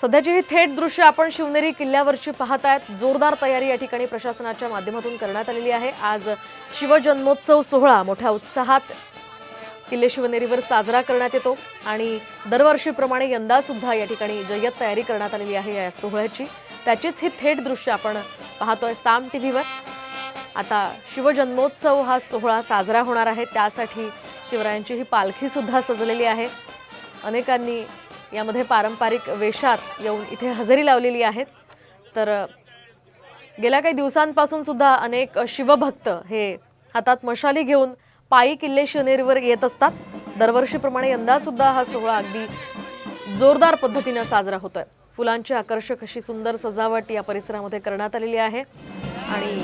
सध्याची ही थेट दृश्य आपण शिवनेरी किल्ल्यावरची पाहत आहेत जोरदार तयारी या ठिकाणी प्रशासनाच्या माध्यमातून करण्यात आलेली आहे. आज शिवजन्मोत्सव सोहळा मोठ्या उत्साहात किल्ले शिवनेरीवर साजरा करण्यात येतो आणि दरवर्षीप्रमाणे यंदा सुद्धा या ठिकाणी जय्यत तयारी करण्यात आलेली आहे या सोहळ्याची. त्याचीच ही थेट दृश्य आपण पाहतोय साम टी व्हीवर आता शिवजन्मोत्सव हा सोहळा साजरा होणार आहे. त्यासाठी शिवरायांची ही पालखी सुद्धा सजलेली आहे. अनेकांनी यामध्ये पारंपरिक वेशात येऊन इथे हजेरी लावलेली आहेत. तर गेल्या काही दिवसांपासून सुद्धा अनेक शिवभक्त हे हातात मशाली घेऊन पायी किल्ले शिवनेरीवर येत असतात. दरवर्षीप्रमाणे यंदा सुद्धा हा सोहळा अगदी जोरदार पद्धतीनं साजरा होतोय. फुलांची आकर्षक अशी सुंदर सजावट या परिसरामध्ये करण्यात आलेली आहे. आणि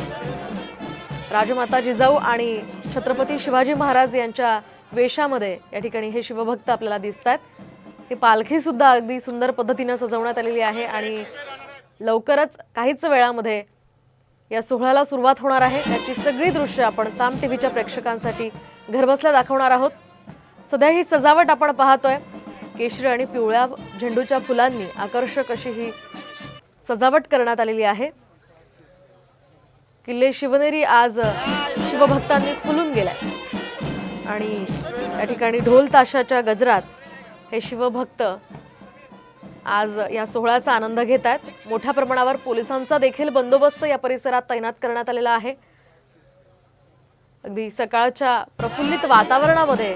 राजमाता जिजाऊ आणि छत्रपती शिवाजी महाराज यांच्या वेशामध्ये या ठिकाणी हे शिवभक्त आपल्याला दिसत आहेत ही पालखीसुद्धा अगदी सुंदर पद्धतीनं सजवण्यात आलेली आहे आणि लवकरच काहीच वेळामध्ये या सोहळ्याला सुरुवात होणार आहे. याची सगळी दृश्य आपण साम टी व्हीच्या प्रेक्षकांसाठी घरबसल्या दाखवणार आहोत. सध्या ही सजावट आपण पाहतोय. केशरी आणि पिवळ्या झेंडूच्या फुलांनी आकर्षक अशी ही सजावट करण्यात आलेली आहे. किल्ले शिवनेरी आज शिवभक्तांनी फुलून गेलाय. आणि या ठिकाणी ढोल ताशाच्या गजरात हे शिवभक्त आज या सोहळ्याचा आनंद घेत आहेत मोठ्या प्रमाणावर पोलिसांचा देखील बंदोबस्त या परिसरात तैनात करण्यात आलेला आहे. अगदी सकाळच्या प्रफुल्लित वातावरणामध्ये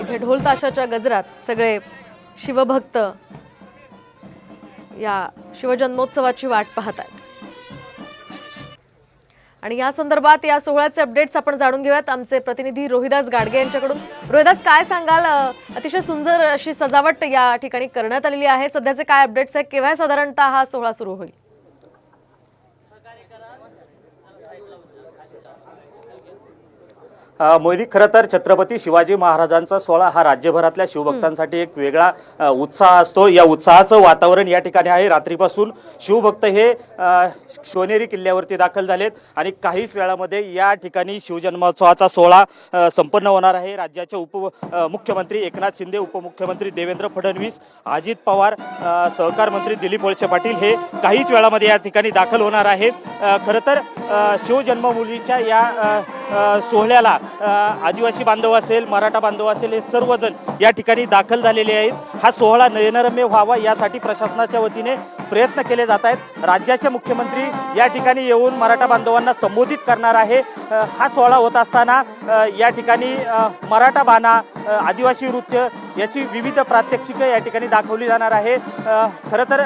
इथे ढोल ताशाच्या गजरात सगळे शिवभक्त या शिवजन्मोत्सवाची वाट पाहत आहेत आणि या संदर्भात या सोहळ्याचे अपडेट्स आपण जाणून घेऊयात. आमचे प्रतिनिधी रोहिदास गाडगे यांच्याकडून. रोहिदास काय सांगाल? अतिशय सुंदर अशी सजावट या ठिकाणी करण्यात आलेली आहे. सध्याचे काय अपडेट्स आहे केव्हा साधारणतः हा सोहळा सुरू होईल? मोहिनी खरं तर छत्रपती शिवाजी महाराजांचा सोहळा हा राज्यभरातल्या शिवभक्तांसाठी एक वेगळा उत्साह असतो. या उत्साहाचं वातावरण या ठिकाणी आहे. रात्रीपासून शिवभक्त हे सोनेरी किल्ल्यावरती दाखल झालेत आणि काहीच वेळामध्ये या ठिकाणी शिवजन्मोत्सवाचा सोहळा संपन्न होणार आहे. राज्याचे उप मुख्यमंत्री एकनाथ शिंदे उपमुख्यमंत्री देवेंद्र फडणवीस अजित पवार सहकार मंत्री दिलीप वळसे पाटील हे काहीच वेळामध्ये या ठिकाणी दाखल होणार आहे. खरं तर शिवजन्मभूमीच्या या सोहळ्याला आदिवासी बांधव असेल मराठा बांधव असेल हे सर्वजण या ठिकाणी दाखल झालेले आहेत. हा सोहळा नयनरम्य व्हावा यासाठी प्रशासनाच्या वतीने प्रयत्न केले जात आहेत. राज्याचे मुख्यमंत्री या ठिकाणी येऊन मराठा बांधवांना संबोधित करणार आहे. हा सोहळा होत असताना या ठिकाणी मराठा बाणा आदिवासी नृत्य याची विविध प्रात्यक्षिकं या ठिकाणी दाखवली जाणार आहे. खरं तर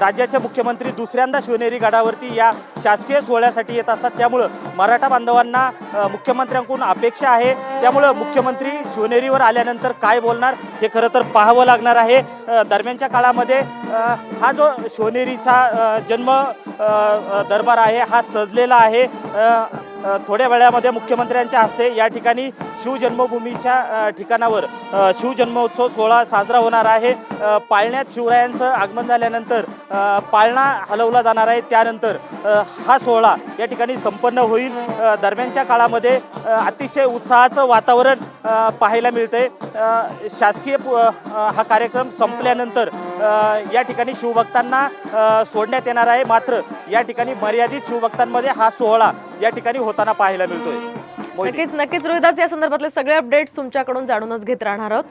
राज्याचे मुख्यमंत्री दुसऱ्यांदा शिवनेरी गडावरती या शासकीय सोहळ्यासाठी येत असतात. त्यामुळं मराठा बांधवांना मुख्यमंत्र्यांकडून अपेक्षा आहे. त्यामुळं मुख्यमंत्री शिवनेरीवर आल्यानंतर काय बोलणार हे खरं तर पाहावं लागणार आहे. दरम्यानच्या काळामध्ये हा जो शिवनेरीचा जन्म दरबार आहे हा सजलेला आहे. थोड्या वेळामध्ये मुख्यमंत्र्यांच्या हस्ते या ठिकाणी शिवजन्मभूमीच्या ठिकाणावर शिवजन्मोत्सव सोहळा साजरा होणार आहे. पाळण्यात शिवरायांचं आगमन झाल्यानंतर पाळणा हलवला जाणार आहे. त्यानंतर हा सोहळा या ठिकाणी संपन्न होईल. दरम्यानच्या काळामध्ये अतिशय उत्साहाचं वातावरण पाहायला मिळतंय. शासकीय हा कार्यक्रम संपल्यानंतर या ठिकाणी शिवभक्तांना सोडण्यात येणार आहे. मात्र या ठिकाणी मर्यादित शिवभक्तांमध्ये हा सोहळा या ठिकाणी होताना पाहायला मिळतोय. नक्कीच नक्कीच रोहिदास या संदर्भातले सगळे अपडेट्स तुमच्याकडून जाणूनच घेत राहणार आहोत.